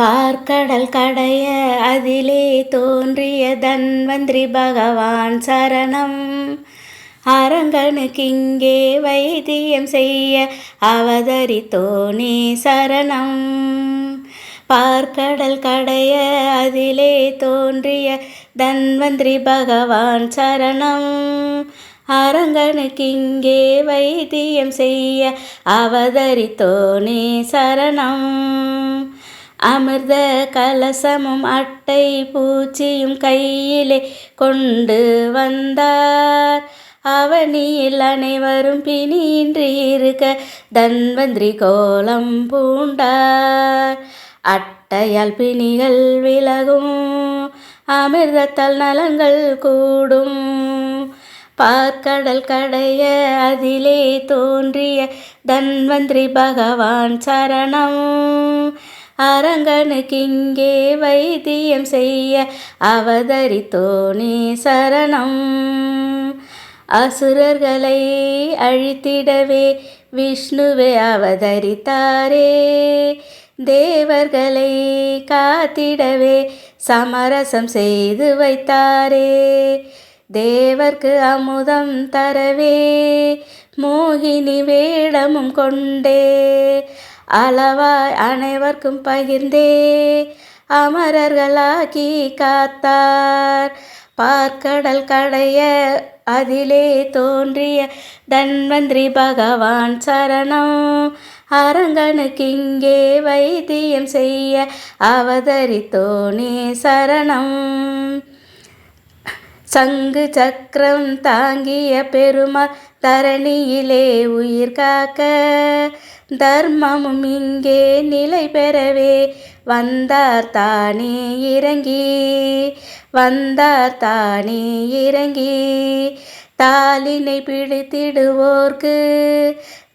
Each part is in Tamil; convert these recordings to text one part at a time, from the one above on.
பார்க்கடல் கடைய அதிலே தோன்றிய தன்வந்திரி பகவான் சரணம். அரங்கனுக்கிங்கே வைத்தியம் செய்ய அவதரித்தோனே சரணம். பார்க்கடல் கடைய அதிலே தோன்றிய தன்வந்திரி பகவான் சரணம். அரங்கனுக்கிங்கே வைத்தியம் செய்ய அவதரித்தோனே சரணம். அமிர்த கலசமும் அட்டை பூச்சியும் கையிலே கொண்டு வந்தார். அவனியில் அனைவரும் பிணியின்றி இருக்க தன்வந்திரி கோலம் பூண்டார். அட்டையால் பிணிகள் விலகும் அமிர்தத்தால் நலங்கள் கூடும். பார்க்கடல் கடைய அதிலே தோன்றிய தன்வந்திரி பகவான் சரணம். அரங்கனுக்கிங்கே வைத்தியம் செய்ய அவதரித்தோனே சரணம். அசுரர்களை அழித்திடவே விஷ்ணுவே அவதரித்தாரே. தேவர்களை காத்திடவே சமரசம் செய்து வைத்தாரே. தேவர்க்கு அமுதம் தரவே மோகினி வேடமும் கொண்டே. அளவாய் அனைவர்க்கும் பகிர்ந்தே. அமரர்களாக்கி காத்தார். பார்க்கடல் கடைய அதிலே தோன்றிய தன்வந்திரி பகவான் சரணம். அரங்கனுக்கிங்கே வைத்தியம் செய்ய அவதரித்தோனே சரணம். சங்கு சக்கரம் தாங்கிய பெருமா தரணியிலே உயிர் காக்க தர்மமும் இங்கே நிலை பெறவே. வந்தார் தானே இறங்கி. வந்தார் தானே இறங்கி. தாளினை பிடித்திடுவோர்க்கு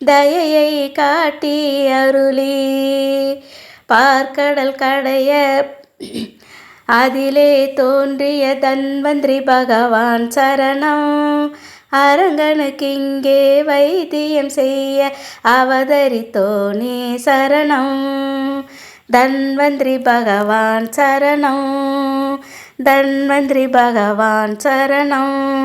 தயையை காட்டி அருளி. பார்க்கடல் கடைய அதிலே தோன்றிய தன்வந்திரி பகவான் சரணம். அரங்கனுக்கிங்கே வைத்தியம் செய்ய அவதரித்தோனே சரணம். தன்வந்திரி பகவான் சரணம். தன்வந்திரி பகவான் சரணம்.